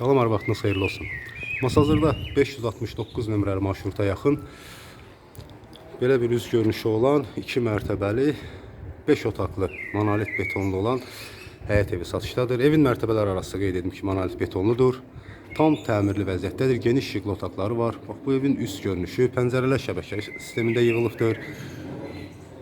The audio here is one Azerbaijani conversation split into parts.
Salam, hər vaxtınız xeyirli olsun. Masazırda 569 nömrəli marşruta yaxın belə bir üz görünüşü olan 2 mərtəbəli 5 otaqlı monolit betonlu olan həyət evi satışdadır. Evin mərtəbələr arasında qeyd edim ki, monolit betonludur. Tam təmirli vəziyyətdədir. Geniş işıqlı otaqları var. Bax bu evin üst görünüşü pəncərələr şəbəkə sistemində yığılıbdır.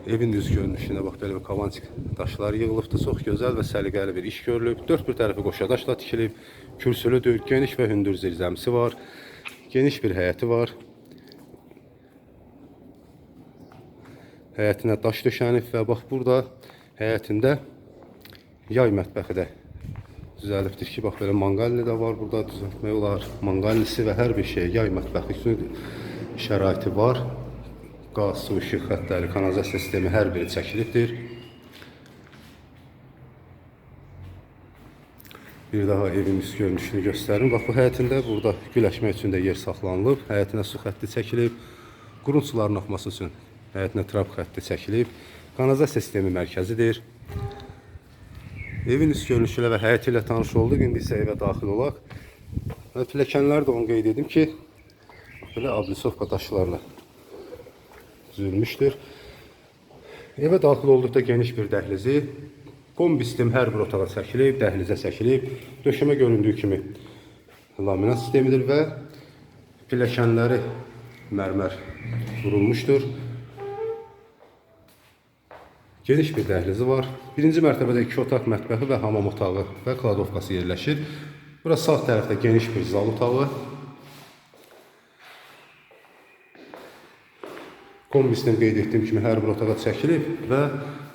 Evin üz görünüşünə bax belə bir kavantik daşlar yığılıbdır. Çox gözəl və səliqəli bir iş görülüb. Dörd bir tərəfi qoşa daşla tikilib. Kürsülüdür, geniş və hündür zirzəmisi var. Geniş bir həyəti var. Həyətinə daş döşənib və bax burada həyətində yay mətbəxi də düzəlibdir ki, bax belə manqalini də var burada düzəltmək olar. Manqalisi və hər bir şey yay mətbəxi üçün şəraiti var. Qaz, su, işıq xəttləri, kanalizasiya sistemi hər biri çəkilibdir. Bir daha üst görünüşünü göstərim. Bax bu həyətində burada güləşmək üçün də yer saxlanılıb. Həyətinə su xətti çəkilib. Qurun suların axması üçün həyətinə trap xətti çəkilib. Kanalizasiya sistemi mərkəzidir. Evin üst görünüşü ilə və həyəti ilə tanış olduq. İndi isə evə daxil olaq. Və pilləkənlər də onu qeyd edim ki, belə ablisovka daşlarla düzülmüşdür. Evə daxil olduqda geniş bir dəhlizi, kombi sistem hər bir otağa çəkilib, dəhlizə çəkilib. Döşəmə göründüyü kimi laminat sistemidir və pilləkənləri mərmər vurulmuşdur. Geniş bir dəhlizi var. Birinci mərtəbədə iki otaq mətbəxi və hamam otağı və kladovkası yerləşir. Burası sağ tərəfdə geniş bir zal otağı. Kombisdən qeyd etdiyim kimi hər bir otağa çəkilib və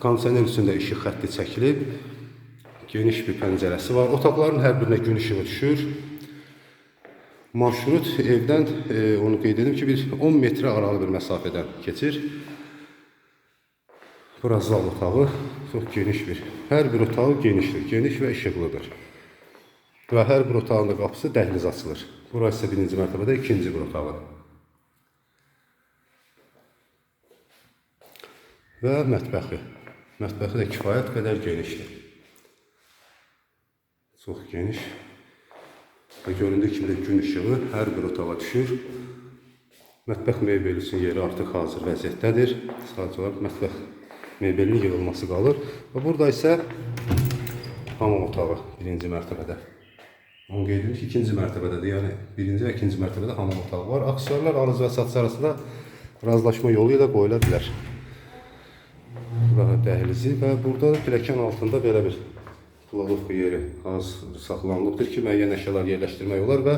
kondisioner üstündə işıq xətti çəkilib. Geniş bir pəncərəsi var. Otaqların hər birinə gün işığı düşür. Marşrut evdən e, onu qeyd edim ki, bir 10 metrə aralı bir məsafədən keçir. Burası zal otağı. Çox geniş bir. Hər bir otağı genişdir. Geniş və işıqlıdır. Və hər bir otağın da qapısı dəhliz açılır. Burası isə birinci mərtəbədə ikinci bir otağı. Və mətbəxi. Mətbəxi də kifayət qədər genişdir. Çox geniş. Və göründüyü kimi də gün işığı hər bir otağa düşür. Mətbəx mebeli üçün yeri artıq hazır vəziyyətdədir. Sadəcə olaraq mətbəx mebelinin yığılması qalır. Və burada isə hamam otağı birinci mərtəbədə. Onu qeyd edim ki, ikinci mərtəbədədir. Yəni birinci və ikinci mərtəbədə hamam otağı var. Aksessuarlar alıcı və satıcı arasında razılaşma yolu ilə qoyula bilər. Dəhlizi və burada da pilləkən altında belə bir kladovka yeri az saxlanılıbdır ki, müəyyən əşyalar yerləşdirmək olar və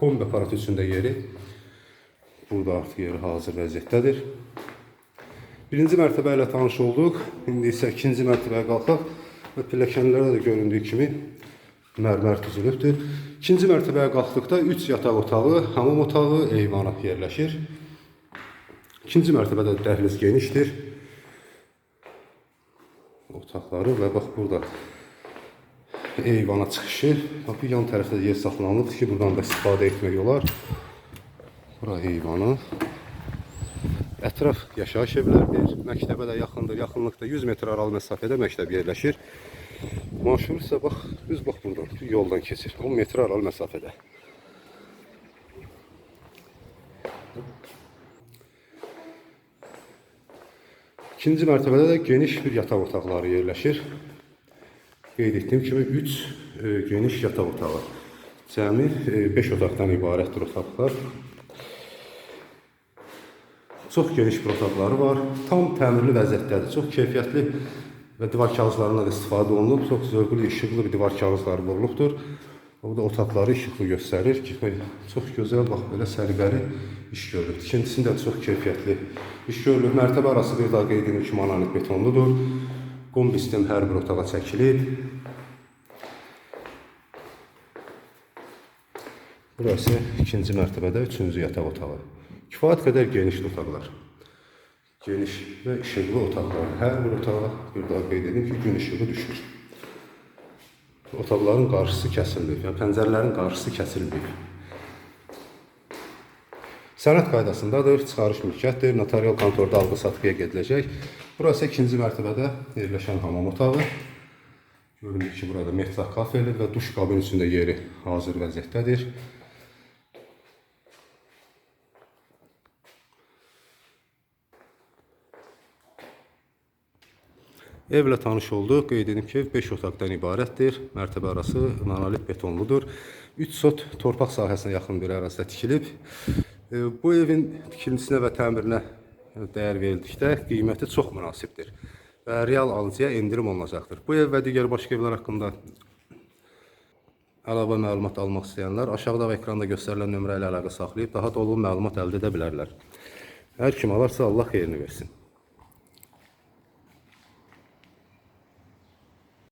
kombi aparatı üçün də yeri burada artıq yeri hazır vəziyyətdədir. Birinci mərtəbə ilə tanış olduq. İndi isə ikinci mərtəbəyə qalxaq və pilləkənlərdə də göründüyü kimi mərmər düzülübdür. İkinci mərtəbəyə qalxdıqda 3 yataq otağı, hamam otağı, eyvanı yerləşir. İkinci mərtəbədə dəhliz genişdir. Otaqları və bax burada eyvana çıxışı. Bax yan tərəfdə yer saxlanılıb ki, buradan da istifadə etmək olar. Bura eyvanı. Ətraf yaşayış evləridir. Məktəbə də yaxındır. Yaxınlıqda 100 metr aralı məsafədə məktəb yerləşir. Marşrut isə bax, düz bax buradan, bu yoldan keçir. 10 metr aralı məsafədə. İkinci mərtəbədə də geniş bir yataq otaqları yerləşir. Qeyd etdiyim kimi 3 e, geniş yataq otağı. Cəmi 5 otaqdan ibarətdir otaqlar. Çox geniş bir otaqları var. Tam təmirli vəziyyətdədir. Çox keyfiyyətli və divar kağızlarından da istifadə olunub. Çox zövqlü, işıqlı bir divar kağızları vurulubdur. Burada otaqları işıqlı göstərir ki, çox gözəl, bax belə səliqəli iş görülüb. İkincisində çox keyfiyyətli iş görülüb. Mərtəbə arası bir daha qeyd edim ki, monolit betonludur. Kombi sistem hər bir otağa çəkilib. Burası ikinci mərtəbədə üçüncü yataq otağı. Kifayət qədər geniş otaqlar. Geniş və işıqlı otaqlar. Hər bir otağa bir daha qeyd edim ki, gün işığı düşür. Otaqların qarşısı kəsilməyib, yəni pəncərələrin qarşısı kəsilməyib. Sənəd qaydasındadır, çıxarış mülkiyyətdir, notarial kontorda alqı-satqıya gediləcək. Burası ikinci mərtəbədə yerləşən hamam otağı. Görünür ki, burada metlaq kafeldir və duş kabinin üstündə yeri hazır vəziyyətdədir. Evlə tanış olduq. Qeyd edim ki, 5 otaqdan ibarətdir. Mərtəbə arası monolit betonludur. 3 sot torpaq sahəsinə yaxın bir ərazidə tikilib. E, Bu evin tikilisinə və təmirinə dəyər verildikdə qiyməti çox münasibdir və real alıcıya endirim olunacaqdır. Bu ev və digər başqa evlər haqqında əlavə məlumat almaq istəyənlər aşağıda və ekranda göstərilən nömrə ilə əlaqə saxlayıb daha dolğun məlumat əldə edə bilərlər. Hər kim alarsa Allah xeyrini versin.